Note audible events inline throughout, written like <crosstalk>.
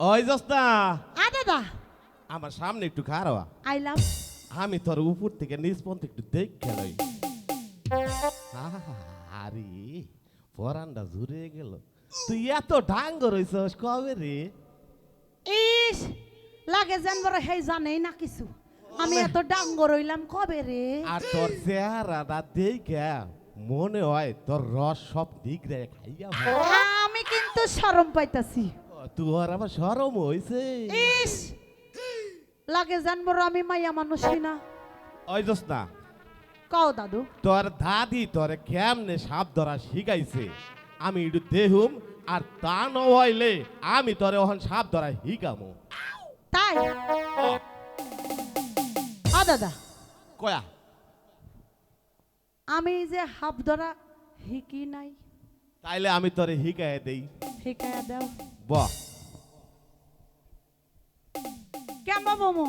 ওই জস্তা আ দাদা আমার সামনে একটু খারাপ আইলাম আমি তোর উপর থেকে নিচ পর্যন্ত একটু দেখ খেলাই আরে পরানটা জুড়ে গেল। তুই এত ডাঙ্গ রইছস কবে রে? ইস লাগে যেন বড় হেই জানেই না কিছু। আমি এত ডাঙ্গর হইলাম কবে রে? আর তোর চেহারাটা দেখে মনে হয় তোর রস সব দিক রে খাইয়া আমি কিন্তু শরম পাইতাছি। তোর আবার সরম হইছে। ইস! লাগে যেন আমি মাইয়া মানুষই না। ওই দোস না কও দাদু। তোর দাদি তোর কেমনে সাপ ধরা শিখাইছে? আমি একটু দেহুম আর তা নইলে আমি তোরে ওখান সাপ ধরা শিখামো। তাই? আ দাদা। কয়া? আমি যে হাফ ধরা হিকি নাই। তাইলে আমি তোরে শিখাই দেই। হিকায়া দাও। বাহ কেমন মোমো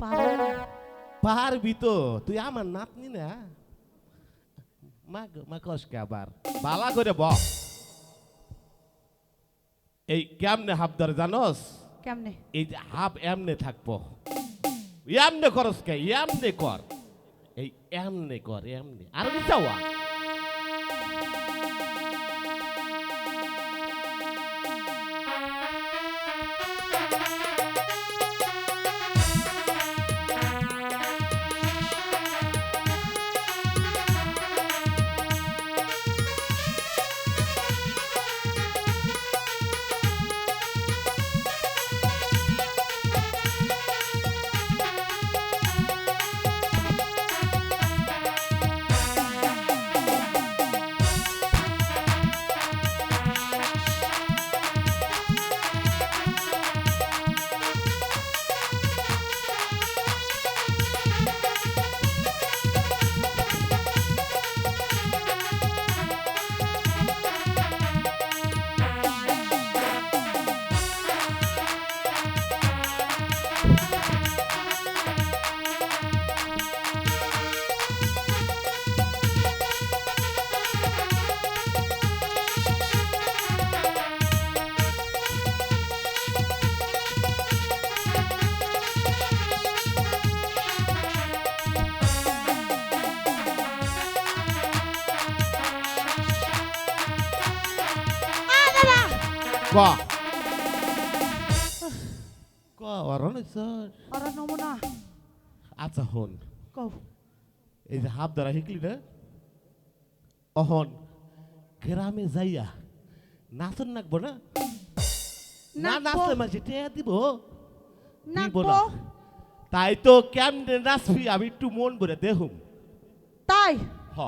পারো পারবি তো তুই আমার নাতনি না মা মা কসকে আবার বালা করে ব এই কেমনে হাফ ধরে জানোস? কেমনে? এই যে হাফ এমনে থাকব। এমনে করস কে? এমনে কর। এই এমনে কর এমনে। আর যাওয়া ক ক অরণ স্যার ওরা নমুনা আচ্ছা হন কও এই যে হাফ দ্বারা শিখলি না অহন গ্রামে যাইয়া নাচন নাকবো না না। নাচলে মাঝে টেয়া দিব দিব না তাই তো কেমনে নাচবি আমি একটু মন ভরে দেহুম তাই হ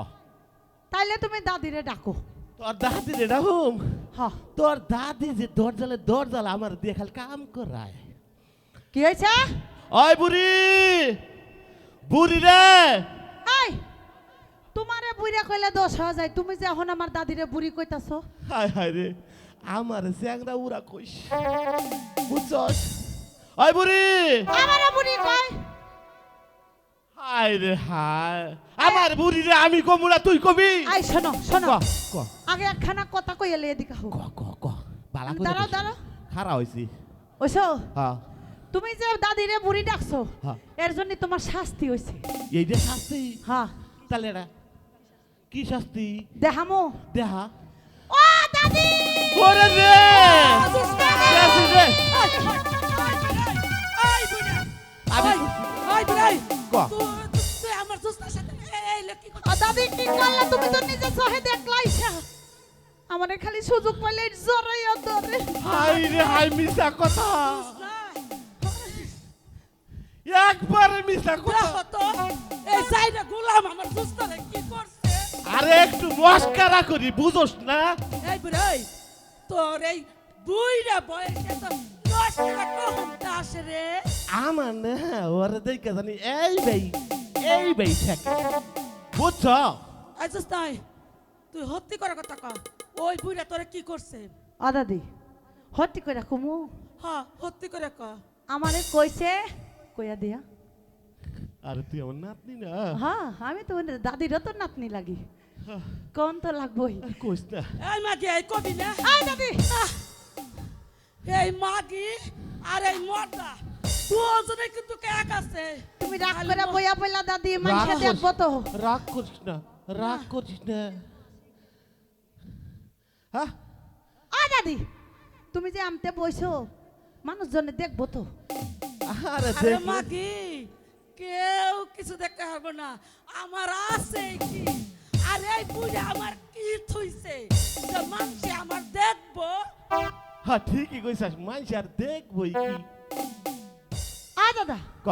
তাইলে তুমি দাদিরে ডাকো তোর দাদি রে ডাহুম হ। তোর দাদি যে দরজালে দরজালে আমার দিয়ে খালি কাম করায়। কি হয়েছে? ওই বুড়ি! বুড়ি রে! এই তোমারে বুড়া কইলে দোষ হয়ে যায়। তুমি যে এখন আমার দাদিরে বুড়ি কইতাছো। হায় হায় রে আমার চ্যাংরা উড়া কইস। বুঝছস? ওই বুড়ি! আমারও বুড়ি কয়? হায় রে হায় আমার বুড়ি রে আমি কমুলা তুই কবি আই শোনো শোনো ক আগে একখানা কথা কই এলে এদিকে হোক ক ক ক বালা করে দাঁড়াও দাঁড়াও খারা হইছি ওইসো হ্যাঁ তুমি যে দাদিরে বুড়ি ডাকছো হ্যাঁ। এর জন্য তোমার শাস্তি হইছে এই যে শাস্তি হ্যাঁ তাহলে এরা কি শাস্তি দেখামো দেহা ও দাদি ওরে রে শাস্তি রে আমি ক ও দাদি কি করলা তুমি তো নিজে চোখে দেখলাইছা। আমার খালি সুযোগ পাইলে জরাইয়া ধরে। হাই রে হাই মিশা কথা। একবারে মিশা কথা। আরে একটু মস্কারা করি বুঝোস না? তোর এই বুইরা বয়সে তো নষ্ট কখন দাস রে। আমার না ওরে দেখে জানি এই ভাই এই ভাই থাকে বুঝছ আইসস তাই। তুই হত্যি করার কথা কর ওই বুইরা তোরে কি করছে? ও দাদি হটি কইরা কুমু। হ্যাঁ হত্যি করে ক আমারে কইছে কইয়া দিয়া। আরে তুই আমার নাতনি না? হ্যাঁ আমি তো দাদিরও তো নাতনি লাগি। কোন তো লাগবই। কইস না। এই মাগি এই কবি না? আয় দাদি! এই মাগি আর এই মর্দা। দুজনে কিন্তু এক আছে। তুমি রাগ করে বইয়া বইলা দাদি মানুষে দেখব তো। রাগ করিস না রাগ করিস না। হ্যাঁ? আয় দাদি তুমি যে আমতে বইছো মানুষজনে দেখব তো। আরে দেখ মাগি কেউ কিছু দেখতে পারব না। আমার আছে কি? আর এই বুঝে আমার কি থইছে? যে মানুষে আমার দেখব। হ্যাঁ ঠিকই কইছাস মাইস আর দেখবই কি? দাদা। ক?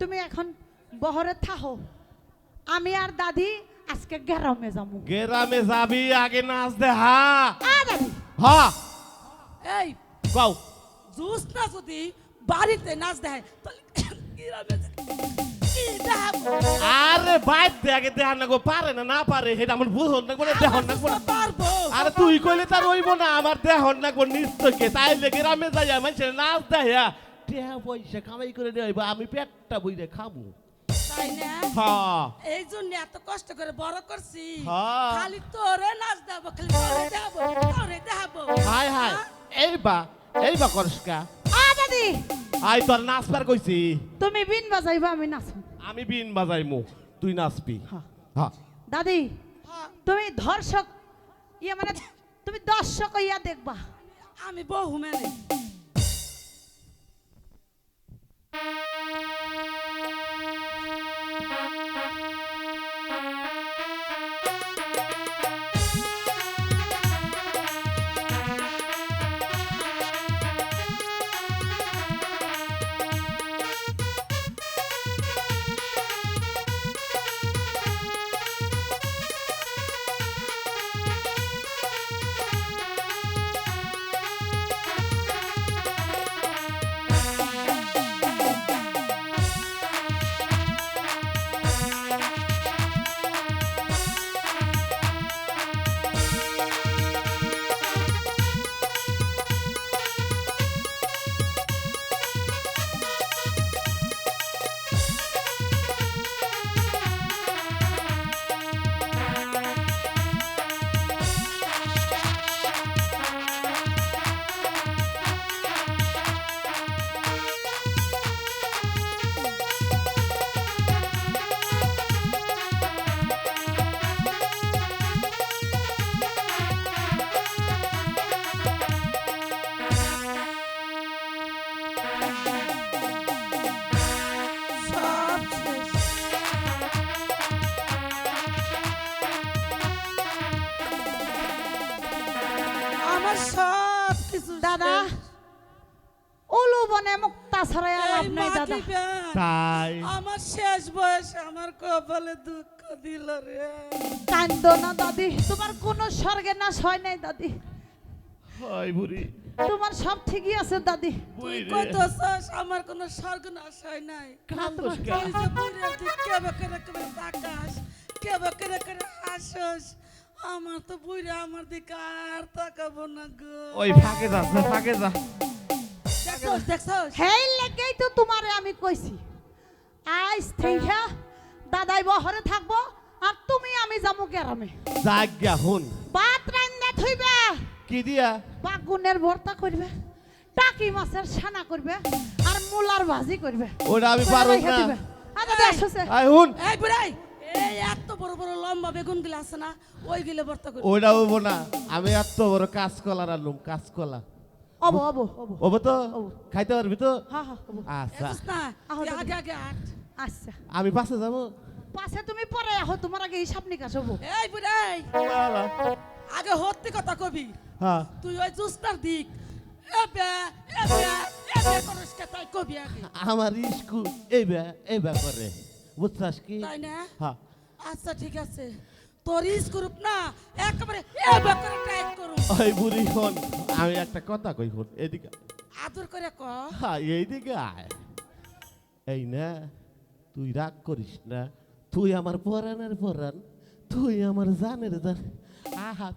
তুমি এখন বহরে থাহো। আমি আর দাদি আজকে গ্রামে যাব গেরামে যাবি আগে নাচ দে হা দাদি। হা। এই কও। জুস না যদি বাড়িতে নাচ দেয় তাহলে গ্রামে কি আরে বাইর দে আগে দেহান না গো। পারে না না পারে সেটা আমার বুঝন না করে দেহন না করে আরে তুই কইলে তার হইব না আমার দেহন না করে নিশ্চয়কে তাইলে গ্রামে যাইয়া মানুষের নাচ দেয়া টেহা পয়সা কামাই করে দেব আমি পেটটা বইরে খাব তাই না? হ্যাঁ এই জন্য এত কষ্ট করে বড় করছি। খালি তোরে নাচ দেবো খালি তোরে দেবো তোরে দেবো হাই হাই এই বা এই বা করসকা। দাদি। আই তোর নাচবার কইছি। তুমি বিন বাজাইবা আমি নাচো আমি বিন বাজাইমু তুই নাচবি। হ্যাঁ। হ্যাঁ দাদি হ্যাঁ, তুমি ধর্ষক ইয়ে মানে তুমি দর্শক ইয়া দেখবা। আমি বহু মেনে Thank <laughs> you. আমার সব কিছু দাদা। ওলু বনে মুক্তা ছড়াই এই লাভ নাই দাদা। তাই। আমার শেষ বয়স আমার কপালে দুঃখ দিল রে। কান্দ না দাদি। তোমার কোনো স্বর্গে নাশ হয় নাই দাদি। হাই বুড়ি। তোমার সব ঠিকই আছে দাদি। বুড়ি রে। কইতেছস আমার কোনো সর্বনাশ হয় নাই। কান্দোস কে? ওই যে বুড়ির দিক কেবে করে কেবে তাকাস কেবে করে করে হাসস। আমার তো বুড়ি আমার দিকে আর তাকাবো না গো। ওই ফাঁকে যাচ্ছে ফাঁকে যা। দেখছস দেখছস? হেই লেগেই তো তোমারে আমি কইছি। আইস থেকে দাদাই বহরে থাকব আর তুমি আমি যাব গ্রামে। জাগ্যা হুন। ভাত রান্না থইবে। কি দিয়া? বাগুনের ভর্তা করবে টাকি মাছের ছানা করবে আর মুলার ভাজি করবে ওটা আমি পারব না। দিবে। আর দাদা আসছে আই হুন। এই বুড়াই এত বড় বড় লম্বা বেগুনগুলো আছে না ওই গিলে ভর্তা করি। ওটা হব না। আমি এত বড় কাঁচকলা রান্নুম কাঁচকলা। অব অব অব হব তো? খাইতে পারবি তো? হ্যাঁ হ্যাঁ আচ্ছা। আগে আগে আচ্ছা। আমি পাশে যাব। পাশে তুমি পরে আহো তোমার আগে হিসাব নিকাশ হব। এই বুড়াই! আগে হত্যি কথা কবি। হ্যাঁ। তুই ওই জুস্তার দিক। এবে এবে এবে তাই কবি আগে। আমার স্কুল এই বে এই বে করে। বুঝছাস কি? তাই না? হ্যাঁ। আচ্ছা ঠিক আছে। তোর স্কুরুপ না একেবারে এবে করে টাইট করুম ওই বুড়ি হন আমি একটা কথা কই হন এদিকে আদর করে ক। হ্যাঁ এইদিকে আয়। এই না তুই রাগ করিস না তুই আমার পরাণের পরাণ তুই আমার জানের জান। আহা।